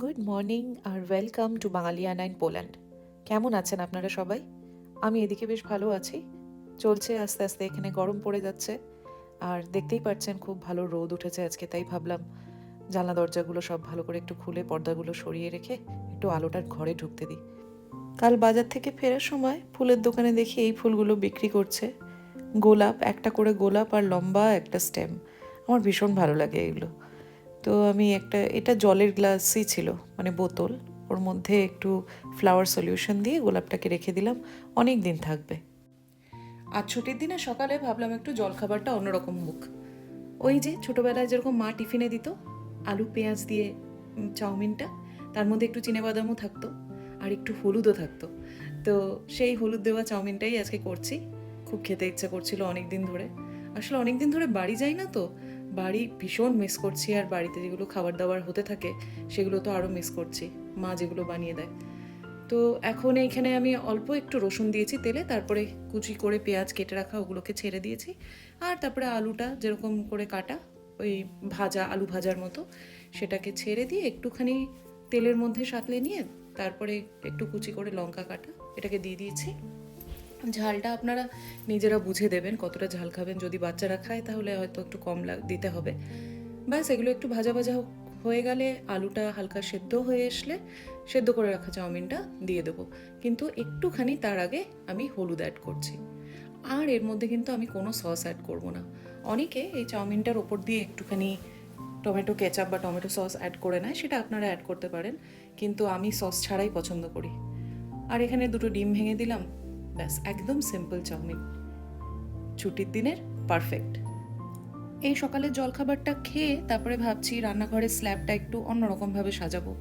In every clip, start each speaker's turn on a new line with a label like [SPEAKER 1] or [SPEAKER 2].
[SPEAKER 1] Good morning R welcome to Bangaliana in Poland কেমন আছেন আপনারা সবাই? আমি এদিকে বেশ ভালো আছি। চলছে আস্তে আস্তে, এখানে গরম পড়ে যাচ্ছে। আর দেখতেই পাচ্ছেন, খুব ভালো রোদ উঠেছে আজকে, তাই ভাবলাম জানলা দরজাগুলো সব ভালো করে একটু খুলে পর্দাগুলো সরিয়ে রেখে একটু আলোটার ঘরে ঢুকতে দিই। কাল বাজার থেকে ফেরার সময় ফুলের দোকানে দেখি এই ফুলগুলো বিক্রি করছে। গোলাপ, একটা করে গোলাপ আর লম্বা একটা স্টেম। আমার ভীষণ ভালো লাগে এগুলো। তো আমি একটা, এটা জলের গ্লাসই ছিল মানে বোতল। ওর মধ্যে একটু ফ্লাওয়ার সলিউশন দিয়ে গোলাপটাকে রেখে দিলাম। অনেক দিন থাকবে। আর ছুটির দিনে সকালে ভাবলাম একটু জলখাবারটা অন্যরকম মুখ ওই যে ছোটোবেলায় যেরকম মা টিফিনে দিত, আলু, পেঁয়াজ দিয়ে চাউমিনটা, তার মধ্যে একটু চিনেবাদামও থাকতো, আর একটু হলুদও থাকতো। তো সেই হলুদ দেওয়া চাউমিনটাই আজকে করছি। খুব খেতে ইচ্ছা করছিল অনেক দিন ধরে। আসলে অনেক দিন ধরে বাড়ি যাই না তো বাড়ি ভীষণ মিস করছি আর বাড়িতে যেগুলো খাবার দাবার হতে থাকে, সেগুলো তো আরও মিস করছি, মা যেগুলো বানিয়ে দেয়। তো এখন এইখানে আমি অল্প একটু রসুন দিয়েছি তেলে, তারপরে কুচি করে পেঁয়াজ কেটে রাখা, ওগুলোকে ছেড়ে দিয়েছি। আর তারপরে আলুটা যেরকম করে কাটা, ওই ভাজা, আলু ভাজার মতো, সেটাকে ছেড়ে দিয়ে একটুখানি তেলের মধ্যে সাঁতলে নিয়ে, তারপরে একটু কুচি করে লঙ্কা কাটা, এটাকে দিয়ে দিয়েছি। ঝালটা আপনারা নিজেরা বুঝে দেবেন কতটা ঝাল খাবেন। যদি বাচ্চারা খায় তাহলে হয়তো একটু কম দিতে হবে। ব্যাস, এগুলো একটু ভাজা ভাজা হয়ে গেলে আলুটা হালকা সেদ্ধ হয়ে আসলে সেদ্ধ করে রাখা চাউমিনটা দিয়ে দেবো। কিন্তু একটুখানি তার আগে আমি হলুদ অ্যাড করছি। আর এর মধ্যে কিন্তু আমি কোনো সস অ্যাড করব না। অনেকে এই চাউমিনটার ওপর দিয়ে একটুখানি টমেটো কেচাপ বা টমেটো সস অ্যাড করে নেয়, সেটা আপনারা অ্যাড করতে পারেন। কিন্তু আমি সস ছাড়াই পছন্দ করি। আর এখানে দুটো ডিম ভেঙে দিলাম। ব্যাস, একদম সিম্পল চাউমিন ছুটির দিনের পারফেক্ট এই সকালের জলখাবারটা খেয়ে তারপরে ভাবছি রান্নাঘরের স্ল্যাবটা একটু অন্যরকমভাবে সাজাবো।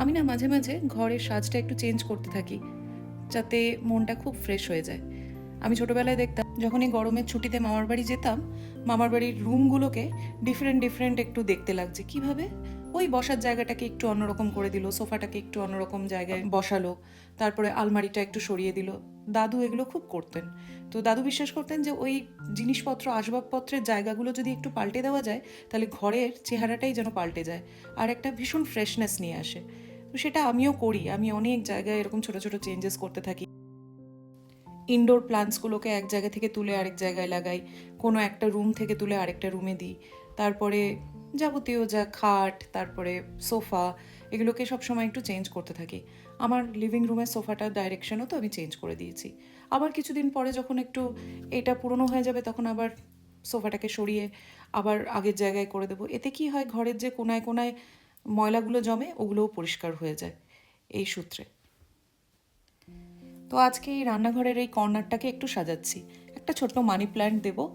[SPEAKER 1] আমি না মাঝে মাঝে ঘরের সাজটা একটু চেঞ্জ করতে থাকি, যাতে মনটা খুব ফ্রেশ হয়ে যায়। আমি ছোটবেলায় দেখতাম যখন এই গরমের ছুটিতে মামার বাড়ি যেতাম, মামার বাড়ির রুমগুলোকে ডিফারেন্ট ডিফারেন্ট একটু দেখতে লাগছে। কীভাবে? ওই বসার জায়গাটাকে একটু অন্যরকম করে দিল, সোফাটাকে একটু অন্যরকম জায়গায় বসালো, তারপরে আলমারিটা একটু সরিয়ে দিল। দাদু এগুলো খুব করতেন। তো দাদু বিশ্বাস করতেন যে ওই জিনিসপত্র, আসবাবপত্রের জায়গাগুলো যদি একটু পাল্টে দেওয়া যায়, তাহলে ঘরের চেহারাটাই যেন পাল্টে যায় আর একটা ভীষণ ফ্রেশনেস নিয়ে আসে। তো সেটা আমিও করি, আমি অনেক জায়গায় এরকম ছোট ছোট চেঞ্জেস করতে থাকি। ইনডোর প্লান্টসগুলোকে এক জায়গা থেকে তুলে আরেক জায়গায় লাগাই, কোনো একটা রুম থেকে তুলে আরেকটা রুমে দিই। তারপরে যাবতীয় যা খাট, তারপরে সোফা, এগুলোকে সবসময় একটু চেঞ্জ করতে থাকি। আমার লিভিং রুমের সোফাটার ডাইরেকশনও তো আমি চেঞ্জ করে দিয়েছি। আবার কিছুদিন পরে যখন একটু এটা পুরনো হয়ে যাবে, তখন আবার সোফাটাকে সরিয়ে আবার আগের জায়গায় করে দেবো। এতে কি হয়, ঘরের যে কোনায় কোনায় ময়লাগুলো জমে, ওগুলোও পরিষ্কার হয়ে যায়। এই সূত্রে। তো আজকে এই রান্নাঘরের এই কর্নারটাকে একটু সাজাচ্ছি। একটা ছোট্ট মানি প্ল্যান্ট দেব।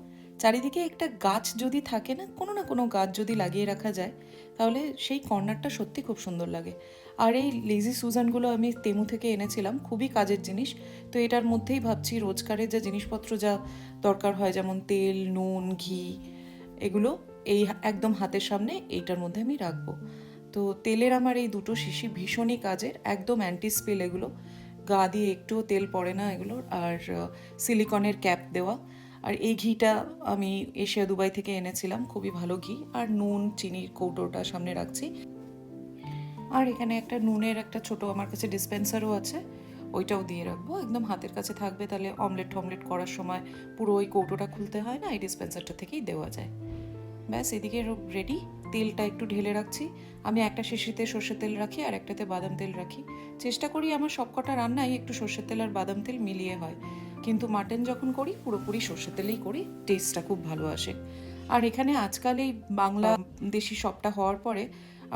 [SPEAKER 1] চারিদিকে একটা গাছ যদি থাকে না, কোনো না কোনো গাছ যদি লাগিয়ে রাখা যায়, তাহলে সেই কর্নারটা সত্যি খুব সুন্দর লাগে। আর এই লেজি সুজানগুলো আমি তেমু থেকে এনেছিলাম, খুবই কাজের জিনিস। তো এটার মধ্যেই ভাবছি রোজকারের যা জিনিসপত্র যা দরকার হয়, যেমন তেল, নুন, ঘি, এগুলো এই একদম হাতের সামনে এইটার মধ্যে আমি রাখব। তো তেলের আমার এই দুটো শিশি ভীষণই কাজের, একদম অ্যান্টি স্পেল এগুলো। গা দিয়ে একটুও তেল পড়ে না এগুলোর। আর সিলিকনের ক্যাপ দেওয়া। আর এই ঘিটা আমি এশিয়া দুবাই থেকে এনেছিলাম, খুবই ভালো ঘি। আর নুন, চিনির কৌটোটা সামনে রাখছি। আর এখানে একটা নুনের একটা ছোট আমার কাছে ডিসপেন্সারও আছে, ওইটাও দিয়ে রাখব। একদম হাতের কাছে থাকবে, তাহলে অমলেট টমলেট করার সময় পুরো ওই কৌটোটা খুলতে হয় না, এই ডিসপেন্সারটা থেকেই দেওয়া যায়। ব্যাস, এদিকে রেডি তেলটা একটু ঢেলে রাখছি। আমি একটা শিশিতে সর্ষের তেল রাখি আর একটাতে বাদাম তেল রাখি। চেষ্টা করি আমার সবকটা রান্নাই একটু সর্ষের তেল আর বাদাম তেল মিলিয়ে হয়। কিন্তু মাটন যখন করি, পুরোপুরি সর্ষের তেলেই করি টেস্টটা খুব ভালো আসে। আর এখানে আজকাল এই বাংলা দেশি শপটা হওয়ার পরে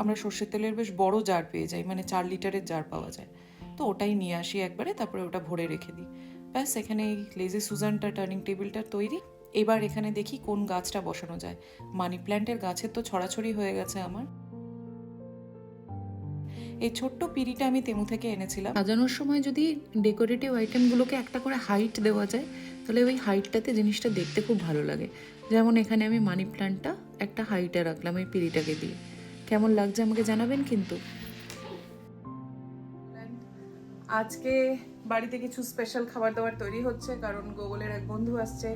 [SPEAKER 1] আমরা সর্ষের তেলের বেশ বড় জার পেয়ে যাই মানে চার লিটারের জার পাওয়া যায়। তো ওটাই নিয়ে আসি একবারে, তারপরে ওটা ভরে রেখে দিই। ব্যাস, এখানে এই লেজি সুজানটা টার্নিং টেবিলটা তৈরি। এবার এখানে দেখি কোন গাছটা বসানো যায়। মানি প্ল্যান্টের গাছের তো ছড়াছড়ি হয়ে গেছে আমার। এই ছোট্ট পিড়িটা আমি তেমু থেকে এনেছিলাম। সাজানোর সময় যদি ডেকোরেটিভ আইটেমগুলোকে একটা করে হাইট দেওয়া যায় তাহলে ওই হাইটটাতে জিনিসটা দেখতে খুব ভালো লাগে। যেমন এখানে আমি মানি প্ল্যান্টটা একটা হাইটে রাখলাম এই পিড়িটাকে দিয়ে। কেমন লাগছে আমাকে জানাবেন কিন্তু? আজকে বাড়িতে কিছু স্পেশাল খাবার দাবার তৈরি হচ্ছে কারণ গোগলের এক বন্ধু আসছে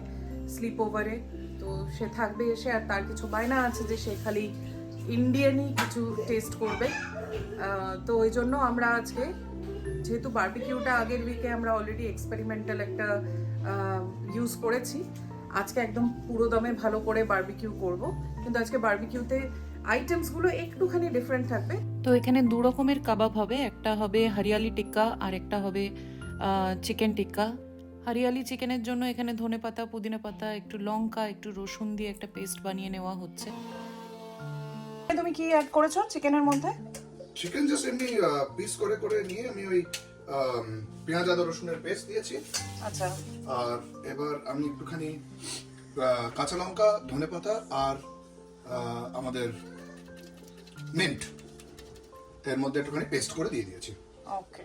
[SPEAKER 1] স্লিপ ওভারে তো সে থাকবে এসে আর তার কিছু বায়না আছে যে সে খালি
[SPEAKER 2] ইন্ডিয়ানই কিছু টেস্ট করবে। তো ওই জন্য আমরা আজকে, যেহেতু বার্বিকিউটা আগের উইকে আমরা অলরেডি এক্সপেরিমেন্টাল একটা ইউজ করেছি, আজকে একদম পুরো দমে ভালো করে বার্বিকিউ করব। কিন্তু আজকে বার্বিকিউতে আইটেমসগুলো একটুখানি ডিফারেন্ট থাকবে।
[SPEAKER 1] তো এখানে দু রকমের কাবাব হবে, একটা হবে হরিয়ালি টিক্কা, আর একটা হবে চিকেন টিক্কা। হরিয়ালি চিকেনের জন্য এখানে ধনে পাতা পুদিনা পাতা, একটু লঙ্কা, একটু রসুন দিয়ে একটা পেস্ট বানিয়ে নেওয়া হচ্ছে।
[SPEAKER 2] তুমি কি অ্যাড করেছ চিকেনের মধ্যে?
[SPEAKER 3] চিকেন জাস্ট এমনি পিস করে করে নিয়ে আমি ওই পেঁয়াজ আদা রসুনের পেস্ট দিয়েছি।
[SPEAKER 2] আচ্ছা।
[SPEAKER 3] আর এবার আমি একটুখানি কাঁচা লঙ্কা ধনে পাতা আর আমাদের মিন্ট এর মধ্যে একটুখানি পেস্ট করে দিয়ে দিয়েছি।
[SPEAKER 2] ওকে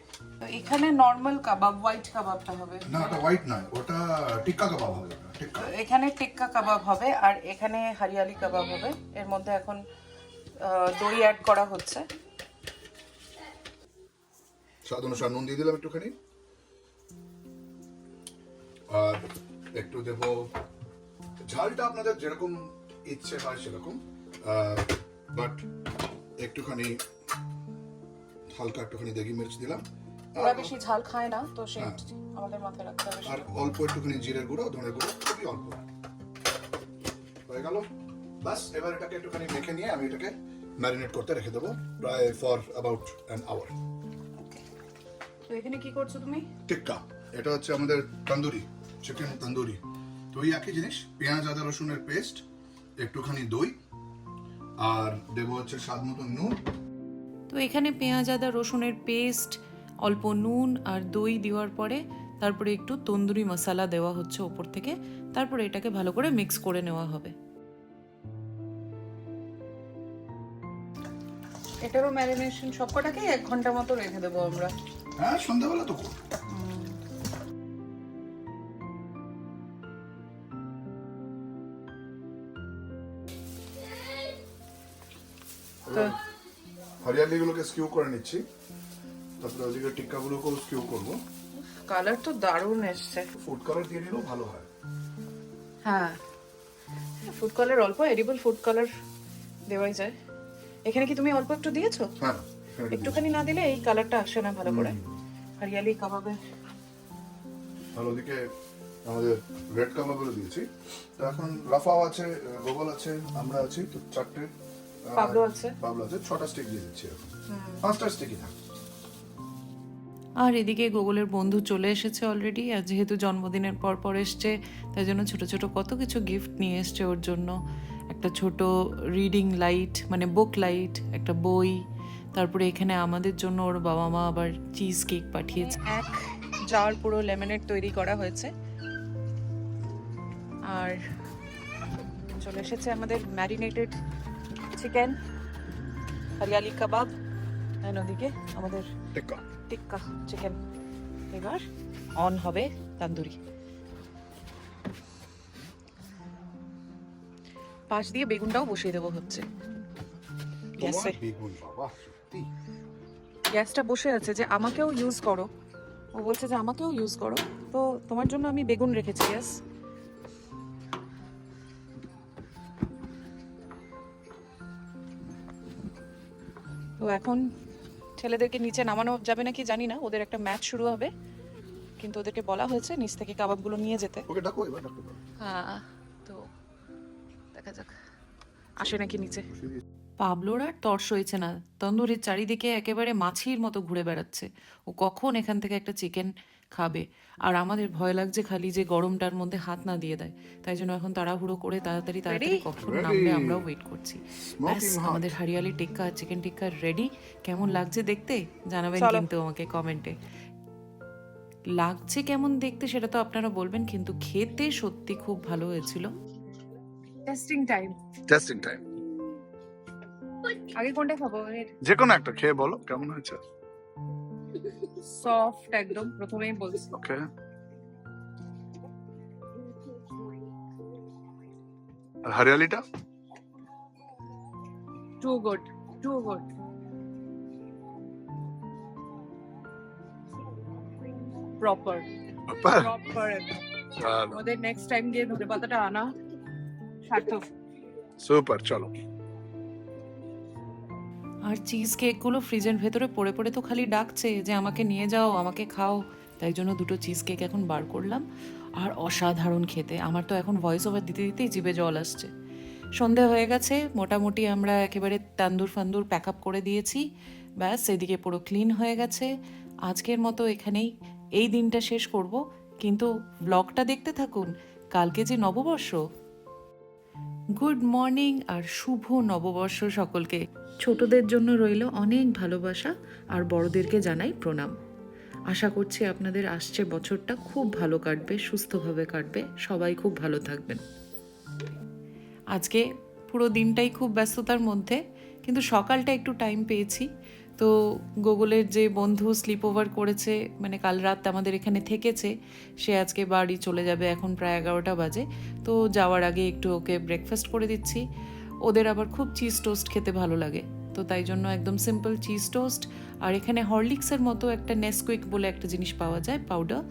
[SPEAKER 2] এখানে নর্মাল কাবাব হোয়াইট কাবাবটা হবে।
[SPEAKER 3] না ওটা হোয়াইট নয় ওটা টিক্কা কাবাব হবে টিক্কা।
[SPEAKER 2] এখানে টিক্কা কাবাব হবে আর এখানে হরিয়ালি কাবাব হবে। এর মধ্যে এখন দই অ্যাড করা হচ্ছে।
[SPEAKER 3] স্বাদ অনুসার নুন দিয়ে দিলাম একটুখানি। আর একটু দেব ঝালটা আপনাদের যেরকম ইচ্ছে হয় সেরকম। বাট একটুখানি হালকা একটুখানি দেগি মির্চ দিলাম।
[SPEAKER 2] ওরা বেশি ঝাল খায় না তো সেই
[SPEAKER 3] হ্যাঁ।
[SPEAKER 2] আমাদের মাথায় রাখতে হবে
[SPEAKER 3] আর অল্প একটুখানি জিরের গুঁড়ো ধনে গুঁড়ো খুবই অল্প। হয়ে গেল। বাস এবার এটাকে একটুখানি মেখে নিয়ে আমি এটাকে ম্যারিনেট করতে রেখে দেবো প্রায় ফর অ্যাবাউট অ্যান আওয়ার
[SPEAKER 2] তো এখানে কি করছ তুমি?
[SPEAKER 3] টিক্কা এটা হচ্ছে আমাদের তন্দুরি চিকেন তন্দুরি। তো ওই একই জিনিস পেঁয়াজ আদা রসুনের পেস্ট একটুখানি দই আর দেবো হচ্ছে স্বাদ মতো নুন।
[SPEAKER 1] তো এখানে পেঁয়াজ আদা রসুনের পেস্ট অল্প নুন আর দই দেওয়ার পরে তারপরে একটু তন্দুরি মশলা দেওয়া হচ্ছে ওপর থেকে। তারপরে এটাকে ভালো করে মিক্স করে নেওয়া হবে।
[SPEAKER 2] এটারও ম্যারিনেশন সবকটাকে এক ঘণ্টা মতো রেখে দেবো আমরা।
[SPEAKER 3] হ্যাঁ সন্ধ্যাবেলা তো করব। হরিয়ালিগুলোকে স্কিউ করে নিচ্ছি। তারপরে ওদিকে টিক্কাগুলোকেও স্কিউ করব।
[SPEAKER 2] কালার তো দারুণ এসছে।
[SPEAKER 3] ফুড কালার দিয়ে নিলেও ভালো হয়।
[SPEAKER 2] হ্যাঁ। ফুড কালার অল্প এডিবল ফুড কালার দেওয়াই যায়। এখানে কি তুমি অল্প একটু দিয়েছ?
[SPEAKER 3] হ্যাঁ
[SPEAKER 2] একটুখানি না দিলে এই কালারটা আসে না ভালো করে। হরিয়ালি কাবাবে।
[SPEAKER 3] আর ওদিকে আমাদের রেড কাবাবগুলো দিয়েছি। তো এখন রাফাও আছে গোগল আছে আমরা আছি তো চারটে।
[SPEAKER 2] পাবলো আছে।
[SPEAKER 3] পাবলো আছে ছটা স্টিক দিয়ে দিচ্ছি এখন। পাঁচটা স্টিকই থাক।
[SPEAKER 1] আর এদিকে গুগলের বন্ধু চলে এসেছে অলরেডি আর যেহেতু জন্মদিনের পর পর এসছে তাই জন্য ছোট ছোট কত কিছু গিফট নিয়ে এসছে ওর জন্য। একটা ছোট রিডিং লাইট মানে বুক লাইট একটা বই। তারপরে এখানে আমাদের জন্য ওর বাবা মা আবার চিজ কেক পাঠিয়েছে।
[SPEAKER 2] এক জার পুরো লেমনেড তৈরি করা হয়েছে। আর চলে এসেছে আমাদের ম্যারিনেটেড চিকেন হরিয়ালি কাবাব ওদিকে আমাদের
[SPEAKER 3] টিক্কা।
[SPEAKER 2] টিক্কা চিকেন এবার অন হবে তান্দুরি। পাশ দিয়ে বেগুনটাও বসিয়ে দেবো হচ্ছে। গ্যাসে
[SPEAKER 3] বেগুন বাবা সত্যি?
[SPEAKER 2] গ্যাসটা বসে আছে যে আমাকেও ইউজ করো। ও বলছে যে আমাকেও ইউজ করো। তো তোমার জন্য আমি বেগুন রেখেছি গ্যাস তো এখন ছেলেদেরকে নিচে নামানো যাবে নাকি জানি না ওদের একটা ম্যাচ শুরু হবে। কিন্তু ওদেরকে বলা হয়েছে নিচ থেকে কাবাবগুলো নিয়ে যেতে।
[SPEAKER 3] ওকে ডাকো এবার ডাকো।
[SPEAKER 2] হ্যাঁ। দেখা যাক। আসে নাকি নিচে।
[SPEAKER 1] পাবলোর আর তর্স হয়েছে না। তন্দুরির চারিদিকে একেবারে মাছির মতো ঘুরে বেড়াচ্ছে। ও কখন এখান থেকে একটা চিকেন খাবে? আর আমাদের ভয় লাগছে খালি যে গরমটার মধ্যে হাত না দিয়ে দেয়। তাই জন্য এখন তাড়াহুড়ো করে তাড়াতাড়ি তাড়াতাড়ি কখন নামবে আমরাও ওয়েট করছি। ব্যাস আমাদের হরিয়ালি টিক্কা চিকেন টিক্কা রেডি কেমন লাগছে দেখতে? জানাবেন কিন্তু আমাকে কমেন্টে লাগছে কেমন দেখতে সেটা তো আপনারা বলবেন কিন্তু খেতে সত্যি খুব ভালো হয়েছিল।
[SPEAKER 2] টেস্টিং টাইম
[SPEAKER 3] টেস্টিং টাইম
[SPEAKER 2] আগে কোনটা খাব?
[SPEAKER 3] যে কোনো একটা খেয়ে বলো কেমন হয়েছে?
[SPEAKER 2] সফট একদম প্রথমেই বলছি।
[SPEAKER 3] ওকে আর হরিয়ালিটা?
[SPEAKER 2] Too good too good proper proper আমাদের নেক্সট টাইম গিয়ে ধনে পাতাটা আনা। সার্থক
[SPEAKER 3] সুপার চলো
[SPEAKER 1] আর চিজ কেকগুলো ফ্রিজের ভেতরে পড়ে পড়ে তো খালি ডাকছে যে আমাকে নিয়ে যাও আমাকে খাও। তাই জন্য দুটো চিজ কেক এখন বার করলাম। আর অসাধারণ খেতে। আমার তো এখন ভয়েস ওভার দিতে দিতেই জিভে জল আসছে। সন্ধে হয়ে গেছে মোটামুটি আমরা একেবারে তান্দুর ফান্দুর প্যাক আপ করে দিয়েছি। ব্যাস এদিকে পুরো ক্লিন হয়ে গেছে। আজকের মতো এখানেই এই দিনটা শেষ করব। কিন্তু ব্লগটা দেখতে থাকুন। কালকে যে নববর্ষ গুড মর্নিং আর শুভ নববর্ষ সকলকে। ছোটদের জন্য রইল অনেক ভালোবাসা আর বড়দেরকে জানাই প্রণাম। আশা করছি আপনাদের আসছে বছরটা খুব ভালো কাটবে, সুস্থভাবে কাটবে। সবাই খুব ভালো থাকবেন। আজকে পুরো দিনটাই খুব ব্যস্ততার মধ্যে, কিন্তু সকালটা একটু টাইম পেয়েছি। তো গুগলের যে বন্ধু স্লিপ ওভার করেছে মানে কাল রাত আমাদের এখানে থেকেছে, সে আজকে বাড়ি চলে যাবে এখন প্রায় এগারোটা বাজে। তো যাওয়ার আগে একটু ওকে ব্রেকফাস্ট করে দিচ্ছি। ওদের আবার খুব চিজ টোস্ট খেতে ভালো লাগে। তো তাই জন্য একদম সিম্পল চিজ টোস্ট আর এখানে হরলিক্সের মতো একটা নেসকুইক বলে একটা জিনিস পাওয়া যায় পাউডার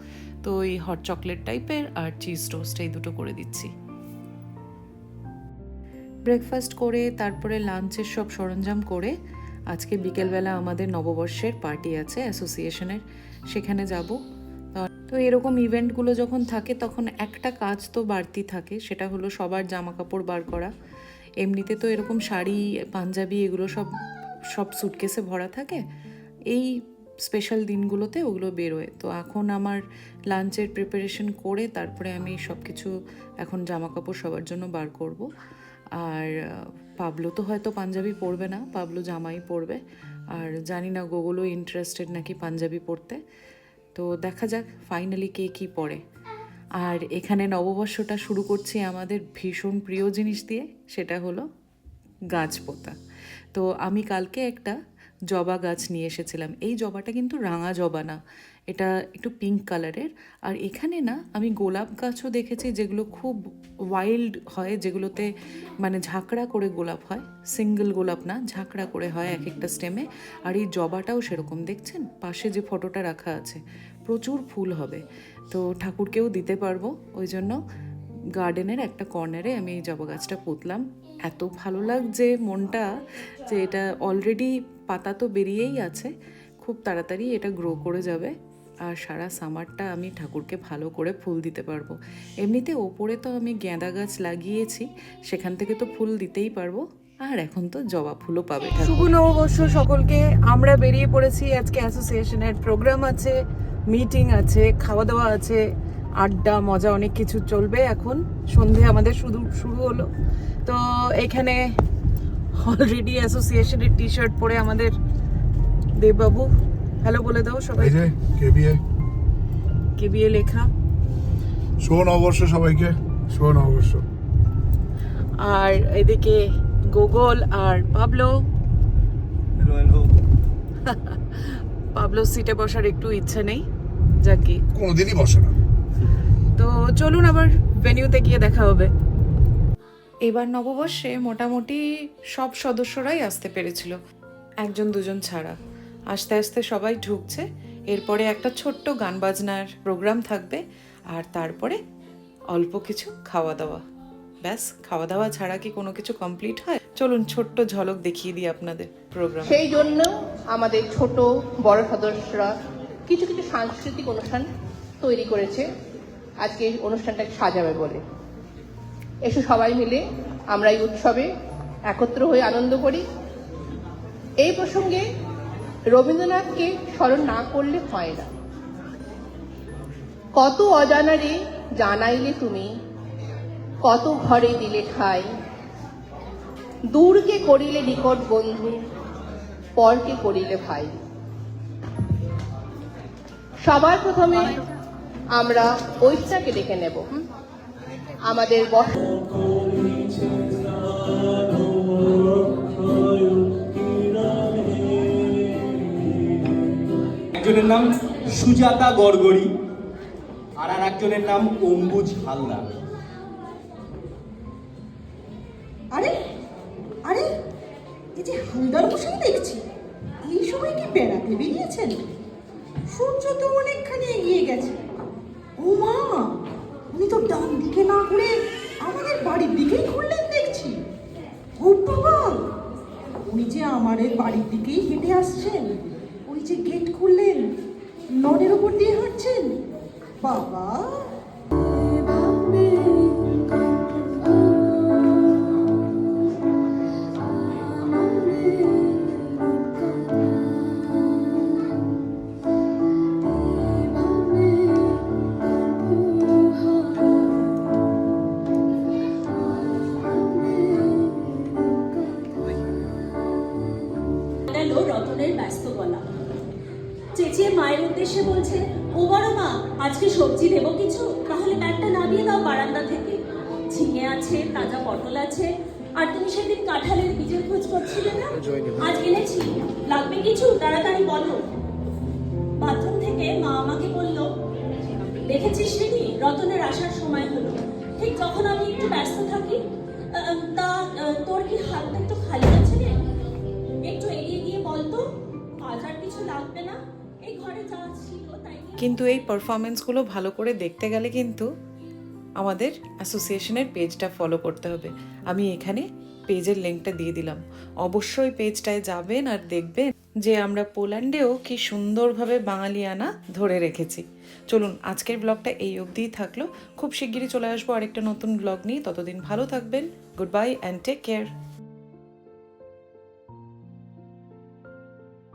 [SPEAKER 1] তো এই হট চকলেট টাইপের আর চিজ টোস্ট এই দুটো করে দিচ্ছি। ব্রেকফাস্ট করে, তারপরে লাঞ্চের সব সরঞ্জাম করে আজকে বিকেলবেলা আমাদের নববর্ষের পার্টি আছে, অ্যাসোসিয়েশনের। সেখানে যাব। তো এরকম ইভেন্টগুলো যখন থাকে, তখন একটা কাজ তো বাড়তি থাকে, সেটা হলো সবার জামা কাপড় বার করা। এমনিতে তো এরকম শাড়ি, পাঞ্জাবি এগুলো সব সব সুটকেসে ভরা থাকে। এই স্পেশাল দিনগুলোতে ওগুলো বেরোয়। তো এখন আমার লাঞ্চের প্রিপারেশন করে তারপরে আমি সব কিছু এখন জামা কাপড় সবার জন্য বার করব। আর পাবলো তো হয়তো পাঞ্জাবি পরবে না, পাবলো জামাই পরবে। আর জানি না গোগলও ইন্টারেস্টেড নাকি পাঞ্জাবি পরতে। তো দেখা যাক ফাইনালি কে কী পরে। আর এখানে নববর্ষটা শুরু করছি আমাদের ভীষণ প্রিয় জিনিস দিয়ে, সেটা হলো গাছ পোতা। তো আমি কালকে একটা জবা গাছ নিয়ে এসেছিলাম। এই জবাটা কিন্তু রাঙা জবা না। এটা একটু পিঙ্ক কালারের আর এখানে না, আমি গোলাপ গাছও দেখেছি যেগুলো খুব ওয়াইল্ড হয়, যেগুলোতে মানে ঝাঁকড়া করে গোলাপ হয়। সিঙ্গেল গোলাপ না, ঝাঁকড়া করে হয় এক একটা স্টেমে আর এই জবাটাও সেরকম, দেখছেন? পাশে যে ফটোটা রাখা আছে, প্রচুর ফুল হবে। তো ঠাকুরকেও দিতে পারব, ওই জন্য গার্ডেনের একটা কর্নারে আমি এই জবা গাছটা পুঁতলাম। এত ভালো লাগছে মনটা যে এটা অলরেডি পাতা তো বেরিয়েই আছে। খুব তাড়াতাড়ি এটা গ্রো করে যাবে। আর সারা সামারটা আমি ঠাকুরকে ভালো করে ফুল দিতে পারব। এমনিতে ওপরে তো আমি গেঁদা গাছ লাগিয়েছি, সেখান থেকে তো ফুল দিতেই পারব। আর এখন তো জবা ফুলও পাবে।
[SPEAKER 2] শুভ নববর্ষ সকলকে। আমরা বেরিয়ে পড়েছি আজকে অ্যাসোসিয়েশনের প্রোগ্রাম আছে, মিটিং আছে, খাওয়া দাওয়া আছে, আড্ডা, মজা অনেক কিছু চলবে এখন। সন্ধে আমাদের শুধু শুরু হলো। তো এখানে অলরেডি অ্যাসোসিয়েশনের টি শার্ট পরে আমাদের দেববাবু হ্যালো বলে দাও সবাই
[SPEAKER 3] এই যে কেবিএ
[SPEAKER 2] কেবিএ লেখা।
[SPEAKER 3] শুভ নববর্ষ সবাইকে শুভ নববর্ষ
[SPEAKER 2] আর এদিকে গোগল আর পাবলো। পাবলো সিটে বসার একটু ইচ্ছা নেই যাকে।
[SPEAKER 3] কোনোদিনই বসে না।
[SPEAKER 2] তো চলুন আবার ভেনিউতে গিয়ে দেখা হবে।
[SPEAKER 1] এবার নববর্ষে মোটামুটি সব সদস্যরাই আসতে পেরেছিল একজন দুজন ছাড়া। আস্তে আস্তে সবাই ঢুকছে। এরপরে একটা ছোট্ট গান বাজনার প্রোগ্রাম থাকবে আর তারপরে অল্প কিছু খাওয়া দাওয়া। ব্যাস, খাওয়া দাওয়া ছাড়া কি কোনো কিছু কমপ্লিট হয়? চলুন ছোট্ট ঝলক দেখিয়ে দিই আপনাদের প্রোগ্রাম।
[SPEAKER 4] সেই জন্য আমাদের ছোট, বড় সদস্যরা কিছু কিছু সাংস্কৃতিক অনুষ্ঠান তৈরি করেছে। আজকে এই অনুষ্ঠানটাকে সাজাবে বলে। এসো সবাই মিলে আমরা এই উৎসবে একত্র হয়ে আনন্দ করি। এই প্রসঙ্গে রবীন্দ্রনাথকে স্মরণ না করলে হয় না। কত অজানারে জানাইলে তুমি, কত ঘরে দিলে ঠাই। দূরকে করিলে নিকট বন্ধু, পরকে করিলে ভাই। সবার প্রথমে আমরা ঐশাকে ডেকে নেব। আমাদের বস
[SPEAKER 5] একজনের নাম সুজাতা গড়গড়ি আর আর একজনের নাম অম্বুজ হালদার।
[SPEAKER 6] আরে আরে, এই যে হালদার দেখছি, এই সময় কি বেড়াতে বেরিয়েছেন সূর্য তো অনেকখানি এগিয়ে গেছে। ও মা, উনি তো ডান দিকে না ঘুরে আমাদের বাড়ির দিকেই ঘুরলেন দেখছি। ও বাবা, উনি যে আমাদের বাড়ির দিকেই হেঁটে আসছেন। যে গেট খুললেন ননের উপর দিয়ে হাঁটছেন? বাবা!
[SPEAKER 7] রতনের ব্যস্ত গলা। চেঁচিয়ে মায়ের উদ্দেশ্যে বলছে ও বড় মা আজকে সবজি দেবো কিছু? তাহলে ব্যাগটা নামিয়ে দাও বারান্দা থেকে। ঝিঙে আছে তাজা পটল আছে আর তুমি সেদিন কাঁঠালের বীজের খোঁজ করছিলে না? আজ এনেছি। লাগবে কিছু? তাড়াতাড়ি বলো। বাথরুম থেকে মা আমাকে বলল দেখেছিস রিনি রতনের আসার সময় হলো। ঠিক যখন আমি একটু ব্যস্ত থাকি তা তোর কি হাতটা একটু খালি আছে রে? একটু এগিয়ে গিয়ে বলতো আজ আর কিছু লাগবে না?
[SPEAKER 1] কিন্তু এই পারফরমেন্সগুলো ভালো করে দেখতে গেলে কিন্তু আমাদের অ্যাসোসিয়েশনের পেজটা ফলো করতে হবে। আমি এখানে পেজের লিঙ্কটা দিয়ে দিলাম। অবশ্যই পেজটায় যাবেন আর দেখবেন যে আমরা পোল্যান্ডেও কি সুন্দরভাবে বাঙালিয়ানা ধরে রেখেছি। চলুন, আজকের ব্লগটা এই অবধিই থাকল। খুব শিগগিরই চলে আসব আরেকটা নতুন ব্লগ নিয়ে। ততদিন ভালো থাকবেন। Good bye and take care